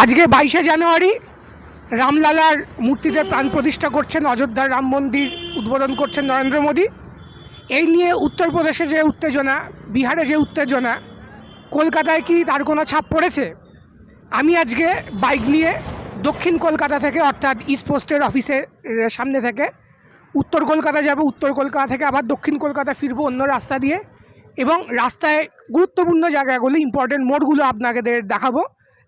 আজকে বাইশে জানুয়ারি রামলালার মূর্তিতে প্রাণ প্রতিষ্ঠা করছেন অযোধ্যার রাম মন্দির উদ্বোধন করছেন নরেন্দ্র মোদী। এই নিয়ে উত্তরপ্রদেশে যে উত্তেজনা, বিহারে যে উত্তেজনা, কলকাতায় কি তার কোনো ছাপ পড়েছে? আমি আজকে বাইক নিয়ে দক্ষিণ কলকাতা থেকে, অর্থাৎ ইস্ট পোস্টের অফিসের সামনে থেকে, উত্তর কলকাতা যাব, উত্তর কলকাতা থেকে আবার দক্ষিণ কলকাতা ফিরবো অন্য রাস্তা দিয়ে এবং রাস্তায় গুরুত্বপূর্ণ জায়গাগুলো ইম্পর্টেন্ট মোড়গুলো আপনাদের দেখাবো।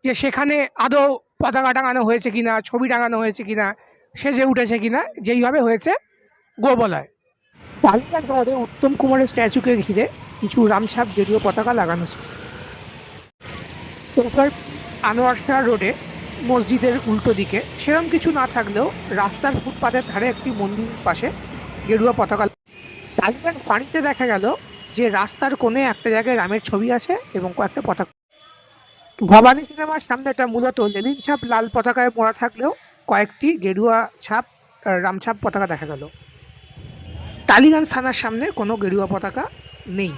যে সেখানে আদৌ পতাকা টাঙানো হয়েছে কিনা, ছবি টাঙানো হয়েছে কিনা, সেজে উঠেছে কিনা, যেইভাবে হয়েছে গোবলয় শহরে উত্তম কুমারের স্ট্যাচুকে ঘিরে কিছু রামছাপ জাতীয় পতাকা লাগানো ছিল। এরপর আনোয়ার শাহ রোডে মসজিদের উল্টো দিকে সেরকম কিছু না থাকলেও রাস্তার ফুটপাতের ধারে একটি মন্দিরের পাশে গেরুয়া পতাকা তালিকার পানিতে দেখা গেল যে রাস্তার কোণে একটা জায়গায় রামের ছবি আছে এবং কয়েকটা পতাকা ভবানী সিনেমার সামনে এটা মূলত লেনিন ছাপ লাল পতাকায় মোড়া থাকলেও কয়েকটি গেরুয়া ছাপ রামছাপ পতাকা দেখা গেল। টালিগঞ্জ থানার সামনে কোনো গেরুয়া পতাকা নেই।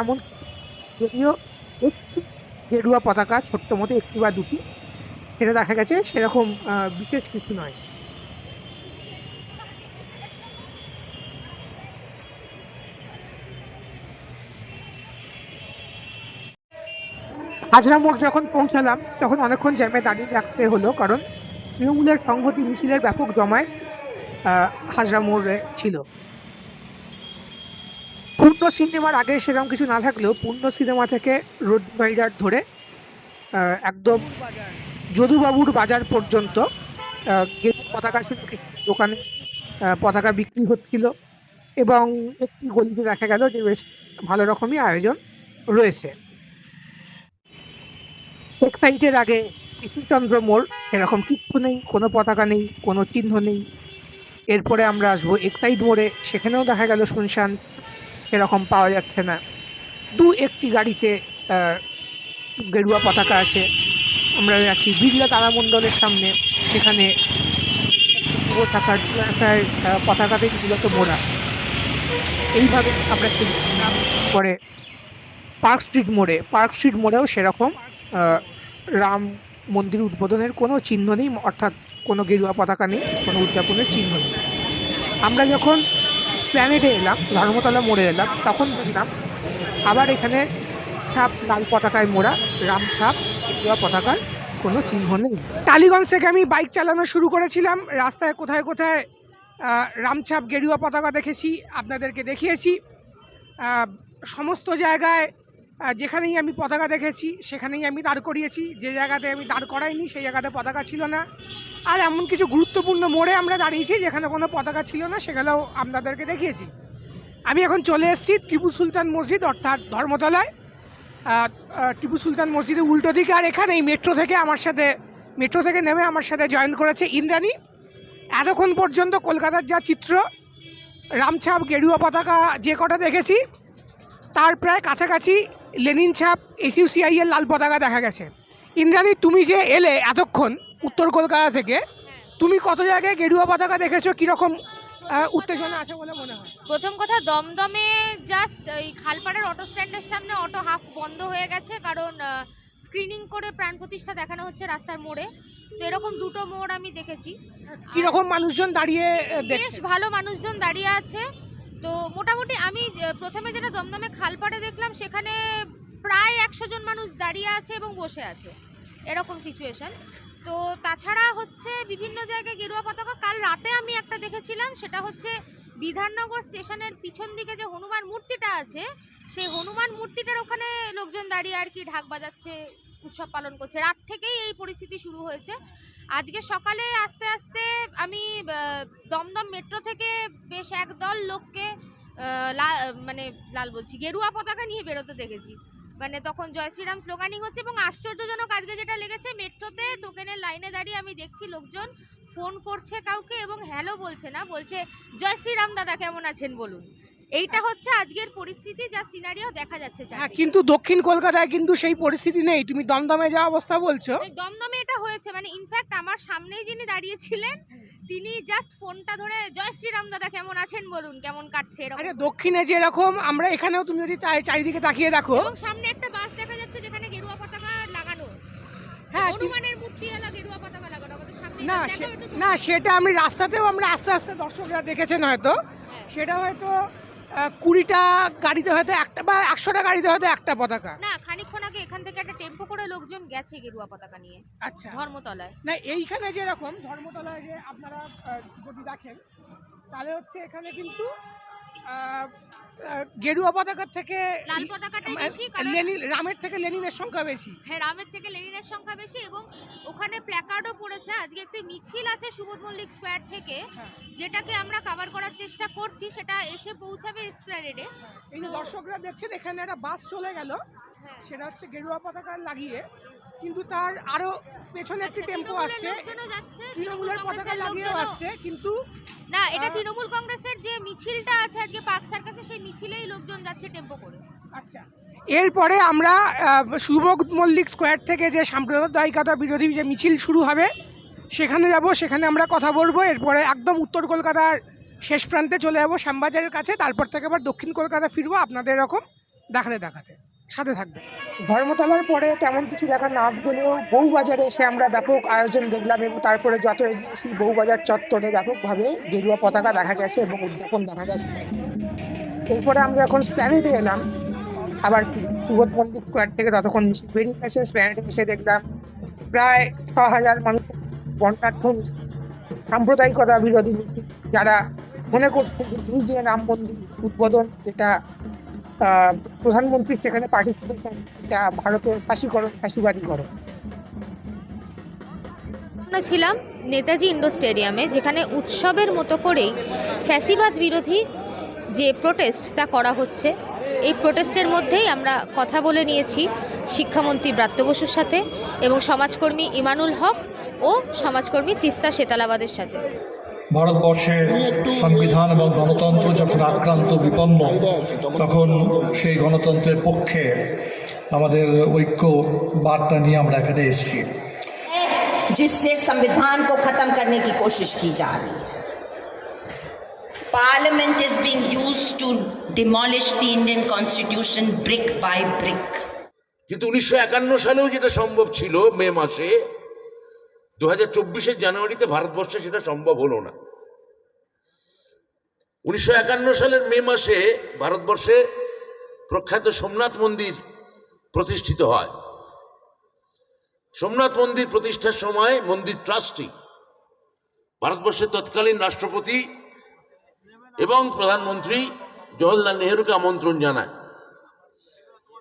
এমন যদিও একটি গেরুয়া পতাকা, ছোট্ট মতো একটি বা দুটি, সেটা দেখা গেছে, সেরকম বিশেষ কিছু নয়। হাজরা মোড় যখন পৌঁছালাম, তখন অনেকক্ষণ জ্যামে দাঁড়িয়ে রাখতে হলো, কারণ তৃণমূলের সংহতি মিছিলের ব্যাপক জমায় হাজরা মোড়ে ছিল। পূর্ণ সিনেমার আগে সেরকম কিছু না থাকলেও পূর্ণ সিনেমা থেকে রোড ডিভাইডার ধরে একদম যদুবাবুর বাজার পর্যন্ত পতাকা ছিল দোকানে পতাকা বিক্রি হচ্ছিল এবং একটি গলিতে দেখা গেল যে বেশ ভালো রকমই আয়োজন রয়েছে। এক্সাইটের আগে কৃষ্ণচন্দ্র মোড় এরকম কিচ্ছু নেই, কোনো পতাকা নেই, কোনো চিহ্ন নেই। এরপরে আমরা আসব এক্সাইড মোড়ে, সেখানেও দেখা গেল শুনশান এরকম পাওয়া যাচ্ছে না। দু একটি গাড়িতে গেরুয়া পতাকা আছে। আমরা আছি বিড়লা তারামণ্ডলের সামনে, সেখানে পতাকা পতাকাতে মূলত মোড়া। এইভাবে আমরা পরে পার্ক স্ট্রিট মোড়ে পার্ক স্ট্রিট মোড়েও সেরকম রাম মন্দির উদ্বোধনের কোনো চিহ্ন নেই, অর্থাৎ কোনো গেরুয়া পতাকা নেই, কোনো উদযাপনের চিহ্ন নেই। আমরা যখন প্ল্যানেটে এলাম, ধর্মতলা মোড়ে এলাম, তখন দেখলাম আবার এখানে ছাপ, লাল পতাকায় মোড়া রাম ছাপ, গেরুয়া পতাকার কোনো চিহ্ন নেই। টালিগঞ্জ থেকে আমি বাইক চালানো শুরু করেছিলাম, রাস্তায় কোথায় কোথায় রামছাপ গেরুয়া পতাকা দেখেছি, আপনাদেরকে দেখিয়েছি। সমস্ত জায়গায় যেখানেই আমি পতাকা দেখেছি, সেখানেই আমি দাঁড় করিয়েছি। যে জায়গাতে আমি দাঁড় করাইনি, সেই জায়গাতে পতাকা ছিল না। আর এমন কিছু গুরুত্বপূর্ণ মোড়ে আমরা দাঁড়িয়েছি, যেখানে কোনো পতাকা ছিল না, সেগুলোও আপনাদেরকে দেখিয়েছি। আমি এখন চলে এসেছি টিপু সুলতান মসজিদ, অর্থাৎ ধর্মতলায়। টিপু সুলতান মসজিদের উল্টো দিকে আর এখানেই মেট্রো থেকে আমার সাথে, মেট্রো থেকে নেমে আমার সাথে জয়েন করেছে ইন্দ্রাণী। এতক্ষণ পর্যন্ত কলকাতার যা চিত্র, রামছাপ গেরুয়া পতাকা যে কটা দেখেছি, তার প্রায় কাছাকাছি লেনিন ছাপ এসইউসিআই এর লাল পতাকা দেখা গেছে। ইন্দ্রাণী তুমি যে এলে এতক্ষণ উত্তর কলকাতা থেকে তুমি কত জায়গায় গেরুয়া পতাকা দেখেছ? কীরকম উত্তেজনা আছে বলে মনে হয়? প্রথম কথা দমদমে জাস্ট এই খালপাড়ের অটো স্ট্যান্ডের সামনে অটো হাফ বন্ধ হয়ে গেছে কারণ স্ক্রিনিং করে প্রাণ প্রতিষ্ঠা দেখানো হচ্ছে রাস্তার মোড়ে। তো এরকম দুটো মোড় আমি দেখেছি। কীরকম মানুষজন দাঁড়িয়ে বেশ ভালো মানুষজন দাঁড়িয়ে আছে। তো মোটামুটি আমি প্রথমে যেটা দমদমে খালপাড়ে দেখলাম, সেখানে প্রায় একশো জন মানুষ দাঁড়িয়ে আছে এবং বসে আছে, এরকম সিচুয়েশন তো তাছাড়া হচ্ছে বিভিন্ন জায়গায় গেরুয়া পতাকা, কাল রাতে আমি একটা দেখেছিলাম, সেটা হচ্ছে বিধাননগর স্টেশনের পিছন দিকে যে হনুমান মূর্তিটা আছে, সেই হনুমান মূর্তিটার ওখানে লোকজন দাঁড়িয়ে আর কি ঢাক বাজাচ্ছে, উৎসব পালন করছে। রাত থেকেই এই পরিস্থিতি শুরু হয়েছে। আজকে সকালে আস্তে আস্তে আমি দমদম মেট্রো থেকে বেশ একদল লোককে মানে লাল বলছি, গেরুয়া পতাকা নিয়ে বেরোতে দেখেছি। মানে তখন জয় শ্রীরাম স্লোগানিং হচ্ছে এবং আশ্চর্যজনক আজকে যেটা লেগেছে, মেট্রোতে টোকেনের লাইনে দাঁড়িয়ে আমি দেখছি লোকজন ফোন করছে কাউকে এবং হ্যালো বলছে না, বলছে, জয় শ্রীরাম দাদা, কেমন আছেন বলুন? এইটা হচ্ছে আজকের পরিস্থিতি যা সিনারিও দেখা যাচ্ছে হ্যাঁ কিন্তু দক্ষিণ কলকাতায় কিন্তু সেই পরিস্থিতি নেই। তুমি দমদমে যা অবস্থা বলছো। মানে দমদমে এটা হয়েছে। মানে ইনফ্যাক্ট আমার সামনেই যিনি দাঁড়িয়েছিলেন তিনি জাস্ট ফোনটা ধরে জয় শ্রীরাম দাদা কেমন আছেন বলুন? কেমন কাটছে? এরকম আচ্ছা দক্ষিণে যেরকম আমরা এখানেও তুমি যদি তাই চারিদিকে তাকিয়ে দেখো। এবং সামনে একটা বাস দেখা যাচ্ছে যেখানে গেরুয়া পতাকা লাগানো। হ্যাঁ হনুমানের মূর্তি এলা গেরুয়া পতাকা লাগানো। আমাদের সামনে না না সেটা আমি রাস্তাতেও আমরা আস্তে আস্তে দর্শকরা দেখেছেন হয়তো। হ্যাঁ। সেটা হয়তো কুড়িটা গাড়িতে হয়তো একটা বা একশোটা গাড়িতে হয়তো একটা পতাকা। না খানিকক্ষণ আগে এখান থেকে একটা টেম্পো করে লোকজন গেছে গেরুয়া পতাকা নিয়ে আচ্ছা। ধর্মতলায়। না এইখানে যেরকম ধর্মতলায় যে আপনারা যদি দেখেন তাহলে হচ্ছে এখানে কিন্তু গেরুয়া পতাকার থেকে লাল পতাকাটাই বেশি কারণ লেনিন রামের থেকে লেনিনের সংখ্যা বেশি। হ্যাঁ রামের থেকে লেনিনের সংখ্যা বেশি এবং ওখানে প্ল্যাকার্ডও পড়েছে। আজকে একটি মিছিল আছে সুবোধ মল্লিক স্কোয়ার থেকে হ্যাঁ। যেটাকে আমরা কভার করার চেষ্টা করছি সেটা এসে পৌঁছাবে যে দর্শকরা দেখছেন এখানে একটা বাস চলে গেল। হ্যাঁ। সেটা হচ্ছে গেরুয়া পতাকা লাগিয়ে। কিন্তু তার আরও পেছনে একটি আচ্ছা, টেম্পো আসছে। তৃণমূলের পতাকা লাগিয়েও আসছে কিন্তু না এটা তৃণমূল কংগ্রেসের যে মিছিলটা আছে আজকে পার্ক সার্কাসে সেই মিছিলেই লোকজন যাচ্ছে টেম্পো করে। আচ্ছা। এরপরে আমরা সুভোগ মল্লিক স্কোয়ার থেকে যে সাম্প্রদায়িকতা বিরোধী যে মিছিল শুরু হবে সেখানে যাব সেখানে আমরা কথা বলব। এরপরে একদম উত্তর কলকাতার শেষ প্রান্তে চলে যাব শ্যামবাজারের কাছে। তারপর থেকে আবার দক্ষিণ কলকাতা ফিরবো আপনাদের এরকম দেখাতে দেখাতে। সাথে থাকবে। ধর্মতলার পরে তেমন কিছু দেখা না গেলেও বউবাজারে এসে আমরা ব্যাপক আয়োজন দেখলাম এবং তারপরে যত এগিয়েছি বউবাজার চত্বরে ব্যাপকভাবে গেরুয়া পতাকা দেখা গেছে এবং উদযাপন দেখা গেছে। এরপরে আমরা এখন স্প্ল্যানেডে এলাম। আবার সুবোধ মন্দির স্কোয়ার থেকে ততক্ষণ বেরিয়ে গেছে স্প্ল্যানেডে এসে দেখলাম প্রায় ছ হাজার মানুষ মিছিল, সাম্প্রদায়িকতা বিরোধী যারা মনে করছে যে রাম মন্দির উদ্বোধন যেটা প্রধানমন্ত্রী সেখানে পার্টিসিপেশন এটা ভারতের ফাঁসিকরণ ফাঁসিবাদীকরণ আমরা ছিলাম নেতাজি ইন্ডোর স্টেডিয়ামে, যেখানে উৎসবের মতো করেই ফ্যাসিবাদ বিরোধী যে প্রোটেস্ট তা করা হচ্ছে, এই প্রোটেস্টের মধ্যেই আমরা কথা বলে নিয়েছি শিক্ষামন্ত্রী ব্রাত্য বসুর সাথে এবং সমাজকর্মী ইমানুল হক ও সমাজকর্মী তিস্তা শেতালাবাদের সাথে। ভারতবর্ষের সংবিধান এবং গণতন্ত্র যখন আক্রান্ত বিপন্ন তখন সেই গণতন্ত্রের পক্ষে আমাদের ঐক্য বার্তা নিয়ে আমরা এখানে এসেছি जिससे संविधान को खत्म करने की कोशिश की जा रही है parliament is being used to demolish the Indian constitution brick by brick কিন্তু উনিশশো একান্ন সালেও যেটা সম্ভব ছিল মে মাসে দু হাজার চব্বিশের জানুয়ারিতে ভারতবর্ষে সেটা সম্ভব হলো না। উনিশশো একান্ন সালের মে মাসে ভারতবর্ষে প্রখ্যাত সোমনাথ মন্দির প্রতিষ্ঠিত হয়। সোমনাথ মন্দির প্রতিষ্ঠার সময় মন্দির ট্রাস্টি, ভারতবর্ষের তৎকালীন রাষ্ট্রপতি এবং প্রধানমন্ত্রী জওয়াহরলাল নেহরুকে আমন্ত্রণ জানায়।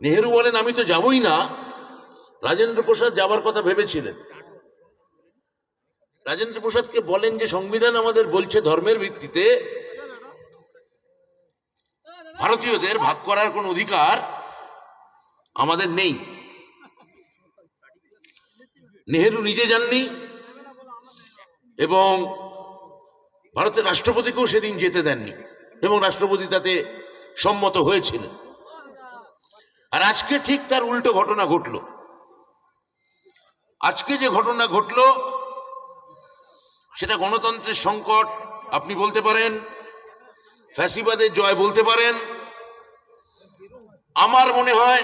নেহেরু বলেন, আমি তো যাবই না। রাজেন্দ্র প্রসাদ যাবার কথা ভেবেছিলেন। রাজেন্দ্র প্রসাদকে বলেন যে সংবিধান আমাদের বলছে ধর্মের ভিত্তিতে, ভারতীয়দের ভাগ করার কোন অধিকার আমাদের নেই। নেহেরু নিজে যাননি এবং ভারতের রাষ্ট্রপতিকেও সেদিন যেতে দেননি এবং রাষ্ট্রপতি তাতে সম্মত হয়েছিলেন আর আজকে ঠিক তার উল্টো ঘটনা ঘটল। আজকে যে ঘটনা ঘটল সেটা গণতন্ত্রের সংকট আপনি বলতে পারেন ফ্যাসিবাদের জয় বলতে পারেন আমার মনে হয়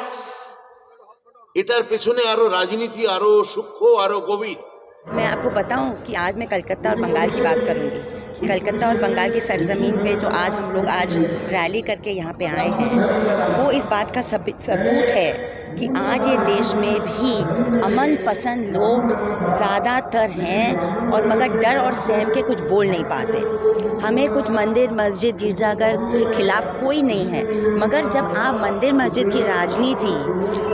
এটার পেছনে আরো রাজনীতি আরো সূক্ষ্ম আরো গভীর मैं आपको बताऊं कि आज मैं कलकत्ता और बंगाल की बात करूंगी कलकत्ता और बंगाल की सरजमीन पे जो आज हम लोग आज रैली करके यहाँ पे आए हैं, वो इस बात का सब- सबूत है कि आज ये देश में भी अमन पसंद लोग ज़्यादातर हैं और मगर डर और सहम के कुछ बोल नहीं पाते। हमें कुछ मंदिर मस्जिद गिरजाघर के खिलाफ कोई नहीं है, मगर जब आप मंदिर मस्जिद की राजनीति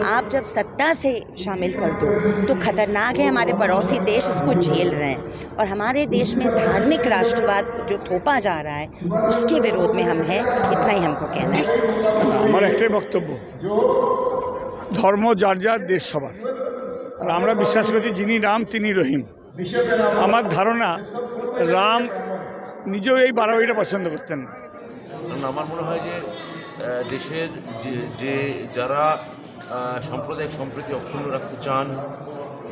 आप जब सत्ता से शामिल कर दो तो खतरनाक है हमारे पड़ोसी देश इसको झेल रहे हैं। और हमारे देश में धार्मिक राष्ट्रवाद जो थोपा जा रहा है उसके विरोध में हम हैं इतना ही हमको कहना है না, আমার একটাই বক্তব্য ধর্ম যার যার দেশ সবার আর আমরা বিশ্বাস করছি যিনি রাম তিনি রহিম আমার ধারণা রাম নিজেও এই বাড়াবাড়িটা পছন্দ করতেন না কারণ আমার মনে হয় যে আহ, দেশের যে যে যারা আহ, সাম্প্রদায়িক সম্প্রীতি অক্ষুণ্ণ রাখতে চান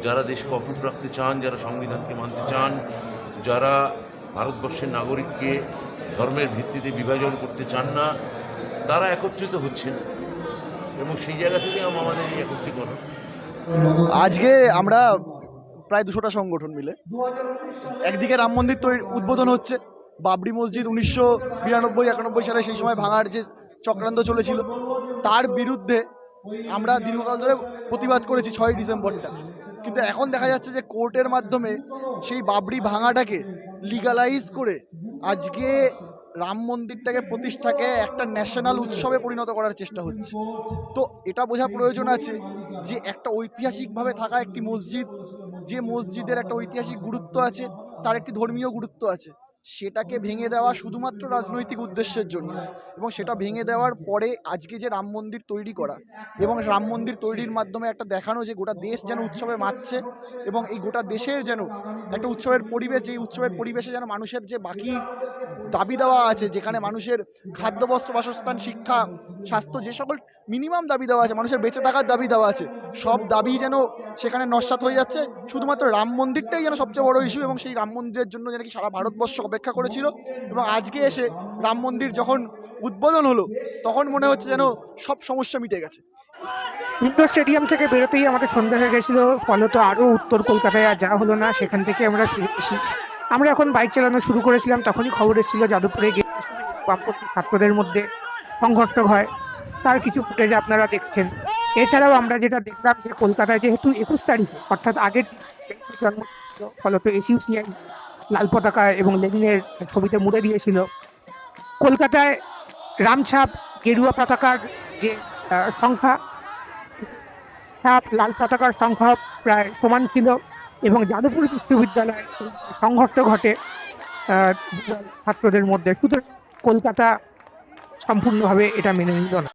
যারা দেশকে অটুট রাখতে চান যারা সংবিধানকে মানতে চান যারা ভারতবর্ষের নাগরিককে ধর্মের ভিত্তিতে বিভাজন করতে চান না, তারা একত্রিত হচ্ছেন। এবং সেই জায়গা থেকে আমাদের এই একত্রীকরণ। আজকে আমরা প্রায় দুশোটা সংগঠন মিলে। একদিকে রাম মন্দির তৈরি উদ্বোধন হচ্ছে, বাবরি মসজিদ উনিশশো বিরানব্বই, একানব্বই সালে সেই সময় ভাঙার যে চক্রান্ত চলেছিল, তার বিরুদ্ধে আমরা দীর্ঘকাল ধরে প্রতিবাদ করেছি ছয়ই ডিসেম্বরটা। কিন্তু এখন দেখা যাচ্ছে যে কোর্টের মাধ্যমে সেই বাবরি ভাঙাটাকে লিগালাইজ করে আজকে রাম মন্দিরটাকে প্রতিষ্ঠাকে একটা ন্যাশনাল উৎসবে পরিণত করার চেষ্টা হচ্ছে। তো এটা বোঝা প্রয়োজন আছে যে একটা ঐতিহাসিকভাবে থাকা একটি মসজিদ, যে মসজিদের একটা ঐতিহাসিক গুরুত্ব আছে, তার একটি ধর্মীয় গুরুত্ব আছে। সেটাকে ভেঙে দেওয়া শুধুমাত্র রাজনৈতিক উদ্দেশ্যের জন্য। এবং সেটা ভেঙে দেওয়ার পরে আজকে যে রাম মন্দির তৈরি করা এবং রাম মন্দির তৈরির মাধ্যমে একটা দেখানো যে গোটা দেশ যেন উৎসবে মাতছে এবং এই গোটা দেশের যেন একটা উৎসবের পরিবেশ, এই উৎসবের পরিবেশে যেন মানুষের যে বাকি দাবি দেওয়া আছে, যেখানে মানুষের খাদ্য, বস্ত্র, বাসস্থান, শিক্ষা, স্বাস্থ্য যে সকল মিনিমাম দাবি দেওয়া আছে, মানুষের বেঁচে থাকার দাবি দেওয়া আছে, সব দাবি যেন সেখানে নস্বাত হয়ে যাচ্ছে। শুধুমাত্র রাম মন্দিরটাই যেন সবচেয়ে বড় ইস্যু এবং সেই রাম মন্দিরের জন্য যেন কি সারা ভারতবর্ষ অপেক্ষা করেছিল এবং আজকে এসে রাম মন্দির যখন উদ্বোধন হলো, তখন মনে হচ্ছে যেন সব সমস্যা মিটে গেছে। ইন্ডোর স্টেডিয়াম থেকে বেরোতেই আমাদের সন্ধ্যা হয়ে গেছিল, ফলত আরও উত্তর কলকাতায় আর যাওয়া হলো না, সেখান থেকে আমরা ফিরে আমরা এখন বাইক চালানো শুরু করেছিলাম, তখনই খবর এসেছিল যাদবপুরে গিয়ে ছাত্রদের মধ্যে সংঘর্ষ হয়। তার কিছু ফুটেজ আপনারা দেখছেন। এছাড়াও আমরা যেটা দেখলাম যে কলকাতায় যেহেতু একুশ তারিখে, অর্থাৎ আগের ফলত এসইউসিআই লাল পতাকা এবং লেনিনের ছবিতে মুড়ে দিয়েছিল। কলকাতায় রামছাপ গেরুয়া পতাকার যে সংখ্যা, ছাপ, লাল পতাকার সংখ্যা প্রায় সমান ছিল এবং যাদবপুর বিশ্ববিদ্যালয়ে সংঘর্ষ ঘটে ছাত্রদের মধ্যে। শুধু কলকাতা সম্পূর্ণভাবে এটা মেনে নিল না।